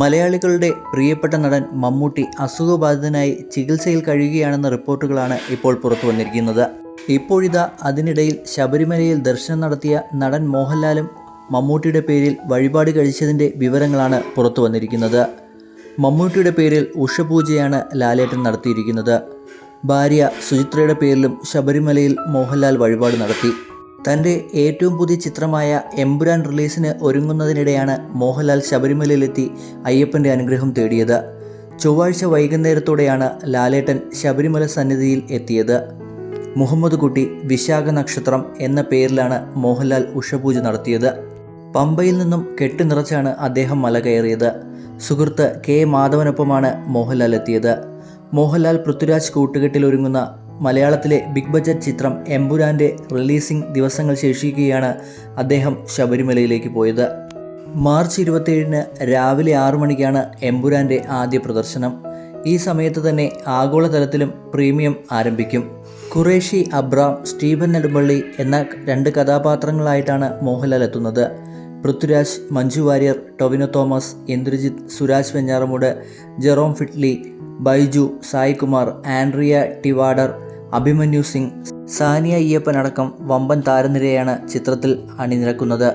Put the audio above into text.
മലയാളികളുടെ പ്രിയപ്പെട്ട നടൻ മമ്മൂട്ടി അസുഖബാധിതനായി ചികിത്സയിൽ കഴിയുകയാണെന്ന റിപ്പോർട്ടുകളാണ് ഇപ്പോൾ പുറത്തു വന്നിരിക്കുന്നത്. ഇപ്പോഴിതാ അതിനിടയിൽ ശബരിമലയിൽ ദർശനം നടത്തിയ നടൻ മോഹൻലാലും മമ്മൂട്ടിയുടെ പേരിൽ വഴിപാട് കഴിച്ചതിന്റെ വിവരങ്ങളാണ് പുറത്തു വന്നിരിക്കുന്നത്. മമ്മൂട്ടിയുടെ പേരിൽ ഉഷപൂജയാണ് ലാലേട്ടൻ നടത്തിയിരിക്കുന്നത്. ഭാര്യ സുചിത്രയുടെ പേരിലും ശബരിമലയിൽ മോഹൻലാൽ വഴിപാട് നടത്തി. തന്റെ ഏറ്റവും പുതിയ ചിത്രമായ എമ്പുരാൻ റിലീസിന് ഒരുങ്ങുന്നതിനിടെയാണ് മോഹൻലാൽ ശബരിമലയിലെത്തി അയ്യപ്പന്റെ അനുഗ്രഹം തേടിയത്. ചൊവ്വാഴ്ച വൈകുന്നേരത്തോടെയാണ് ലാലേട്ടൻ ശബരിമല സന്നിധിയിൽ എത്തിയത്. മുഹമ്മദ് കുട്ടി വിശാഖ നക്ഷത്രം എന്ന പേരിലാണ് മോഹൻലാൽ ഉഷപൂജ നടത്തിയത്. പമ്പയിൽ നിന്നും കെട്ട് നിറച്ചാണ് അദ്ദേഹം മല കയറിയത്. സുഹൃത്ത് കെ മാധവനൊപ്പമാണ് മോഹൻലാൽ എത്തിയത്. മോഹൻലാൽ പൃഥ്വിരാജ് കൂട്ടുകെട്ടിൽ ഒരുങ്ങുന്ന മലയാളത്തിലെ ബിഗ് ബജറ്റ് ചിത്രം എംപുരാന്റെ റിലീസിംഗ് ദിവസങ്ങൾ ശേഷിക്കുകയാണ് അദ്ദേഹം ശബരിമലയിലേക്ക് പോയത്. മാർച്ച് ഇരുപത്തിയേഴിന് രാവിലെ ആറു മണിക്കാണ് എംപുരാന്റെ ആദ്യ പ്രദർശനം. ഈ സമയത്ത് തന്നെ ആഗോളതലത്തിലും പ്രീമിയം ആരംഭിക്കും. ഖുറേഷി അബ്രാം സ്റ്റീഫൻ നെടുമ്പള്ളി എന്ന രണ്ട് കഥാപാത്രങ്ങളായിട്ടാണ് മോഹൻലാൽ എത്തുന്നത്. പൃഥ്വിരാജ് മഞ്ജു വാര്യർ ടൊവിനോ തോമസ് ഇന്ദ്രജിത്ത് സുരാജ് വെഞ്ഞാറമൂട് ജെറോം ഫിറ്റ്ലി ബൈജു സായികുമാർ ആൻഡ്രിയ ടിവാഡർ അഭിമന്യു സിംഗ് സാനിയ അയ്യപ്പൻ അടക്കം വമ്പൻ താരനിരയാണ് ചിത്രത്തിൽ അണിനിരക്കുന്നത്.